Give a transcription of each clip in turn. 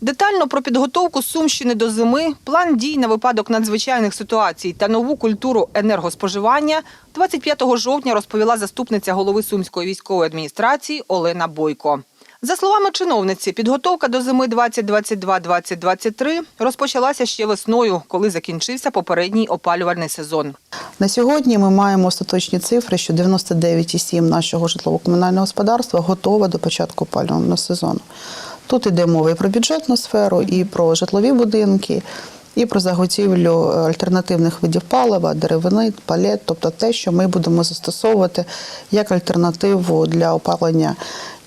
Детально про підготовку Сумщини до зими, план дій на випадок надзвичайних ситуацій та нову культуру енергоспоживання 25 жовтня розповіла заступниця голови Сумської військової адміністрації Олена Бойко. За словами чиновниці, підготовка до зими 2022-2023 розпочалася ще весною, коли закінчився попередній опалювальний сезон. На сьогодні ми маємо остаточні цифри, що 99,7 нашого житлово-комунального господарства готове до початку опалювального сезону. Тут йде мова і про бюджетну сферу, і про житлові будинки, і про заготівлю альтернативних видів палива, деревини, палет, тобто те, що ми будемо застосовувати як альтернативу для опалення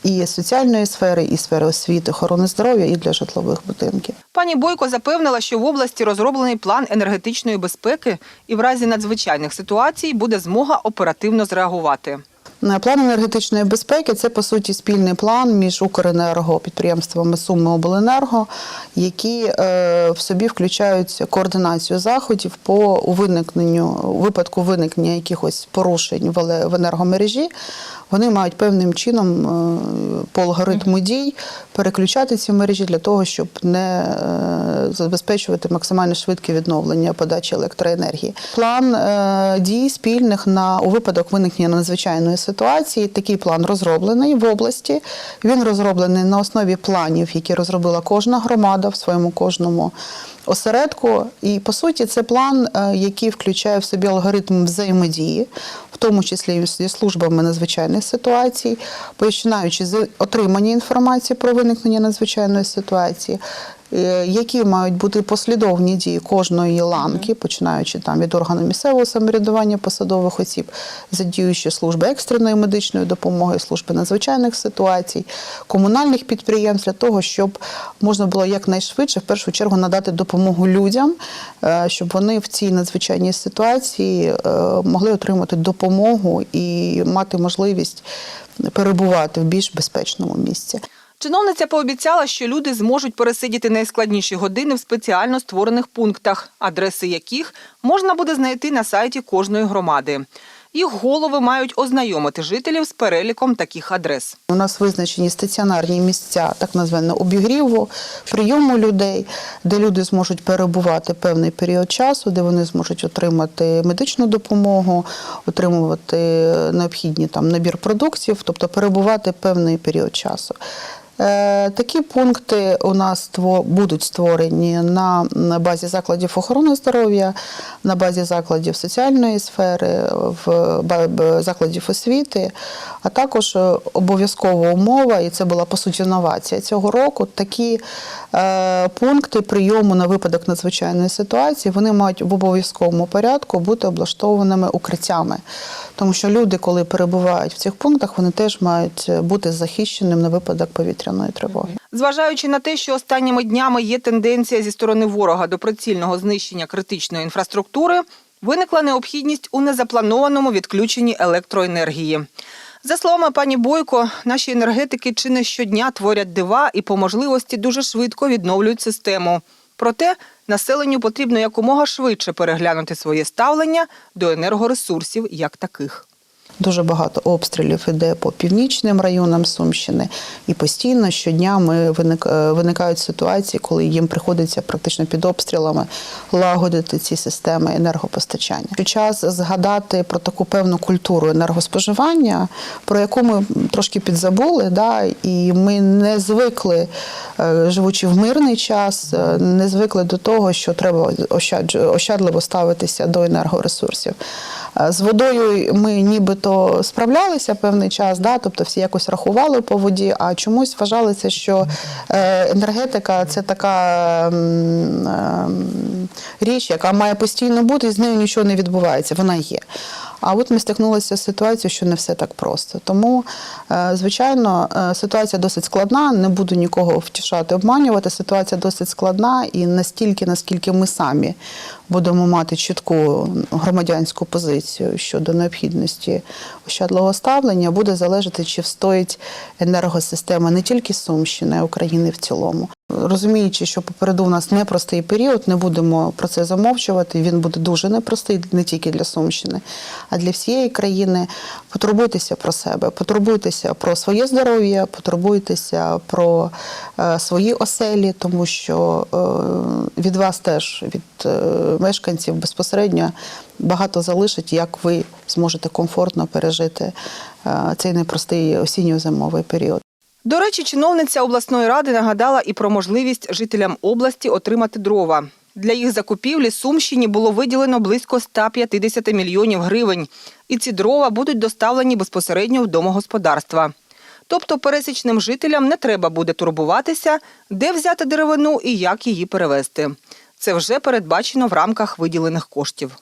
і соціальної сфери, і сфери освіти, охорони здоров'я, і для житлових будинків. Пані Бойко запевнила, що в області розроблений план енергетичної безпеки і в разі надзвичайних ситуацій буде змога оперативно зреагувати. Е, План енергетичної безпеки це по суті спільний план між Укренерго, підприємствами Суми Обленерго, які е, в собі включають координацію заходів по виникненню випадку виникнення якихось порушень в енергомережі. Вони мають певним чином е, по алгоритму дій переключати ці мережі для того, щоб не е, забезпечувати максимально швидке відновлення подачі електроенергії. План е, дій спільних на у випадок виникнення надзвичайної ситуації. Такий план розроблений в області. Він розроблений на основі планів, які розробила кожна громада в своєму кожному осередку. І по суті, це план, е, який включає в собі алгоритм взаємодії, в тому числі зі службами надзвичайних ситуацій, починаючи з отримання інформації про виникнення надзвичайної ситуації. Е, Які мають бути послідовні дії кожної ланки, починаючи там від органу місцевого самоврядування посадових осіб, задіючи служби екстреної медичної допомоги, служби надзвичайних ситуацій, комунальних підприємств для того, щоб можна було якнайшвидше, в першу чергу, надати допомогу людям, е, щоб вони в цій надзвичайній ситуації е, могли отримати допомогу і мати можливість перебувати в більш безпечному місці. Чиновниця пообіцяла, що люди зможуть пересидіти найскладніші години в спеціально створених пунктах, адреси яких можна буде знайти на сайті кожної громади. Їх голови мають ознайомити жителів з переліком таких адрес. У нас визначені стаціонарні місця, так названо обігріву, прийому людей, де люди зможуть перебувати певний період часу, де вони зможуть отримати медичну допомогу, отримувати необхідні там набір продуктів, тобто перебувати певний період часу. Е, Такі пункти у нас будуть створені на базі закладів охорони здоров'я, на базі закладів соціальної сфери, в закладів освіти, а також е, обов'язкова умова, і це була по суті новація цього року. Такі е, пункти прийому на випадок надзвичайної ситуації вони мають в обов'язковому порядку бути облаштованими укриттями. Тому що люди, коли перебувають в цих пунктах, вони теж мають бути захищеними на випадок повітряної тривоги. Зважаючи на те, що останніми днями є тенденція зі сторони ворога до прицільного знищення критичної інфраструктури, виникла необхідність у незапланованому відключенні електроенергії. За словами пані Бойко, наші енергетики чи не щодня творять дива і по можливості дуже швидко відновлюють систему. Проте населенню потрібно якомога швидше переглянути своє ставлення до енергоресурсів як таких. Дуже багато обстрілів іде по північним районам Сумщини, і постійно щодня ми виник, е, виникають ситуації, коли їм приходиться практично під обстрілами лагодити ці системи енергопостачання. Під час згадати про таку певну культуру енергоспоживання, про яку ми трошки підзабули, да, і ми не звикли, е, живучи в мирний час, е, не звикли до того, що треба ощадливо ставитися до енергоресурсів. Е, З водою ми нібито справлялися певний час, да, тобто всі якось рахували по воді, а чомусь вважалося, що е, енергетика це така ем, річ, яка має постійно бути, і з нею нічого не відбувається. Вона є. А от ми стикнулися з ситуацією, що не все так просто. Тому, е, звичайно, ситуація досить складна. Не буду нікого втішати, обманювати. Ситуація досить складна і настільки, наскільки ми самі будемо мати чітку громадянську позицію щодо необхідності ощадливого ставлення, буде залежати, чи встоїть енергосистема не тільки Сумщини, а України в цілому. Розуміючи, що попереду у нас непростий період, не будемо про це замовчувати. Він буде дуже непростий не тільки для Сумщини, а для всієї країни. Потурбуйтеся про себе, потурбуйтеся про своє здоров'я, потурбуйтеся про е, свої оселі, тому що е, від вас теж, від е, мешканців безпосередньо багато залишить, як ви зможете комфортно пережити е, цей непростий осінньо-зимовий період. До речі, чиновниця обласної ради нагадала і про можливість жителям області отримати дрова. Для їх закупівлі Сумщині було виділено близько 150 мільйонів гривень. І ці дрова будуть доставлені безпосередньо в домогосподарства. Тобто пересічним жителям не треба буде турбуватися, де взяти деревину і як її перевезти. Це вже передбачено в рамках виділених коштів.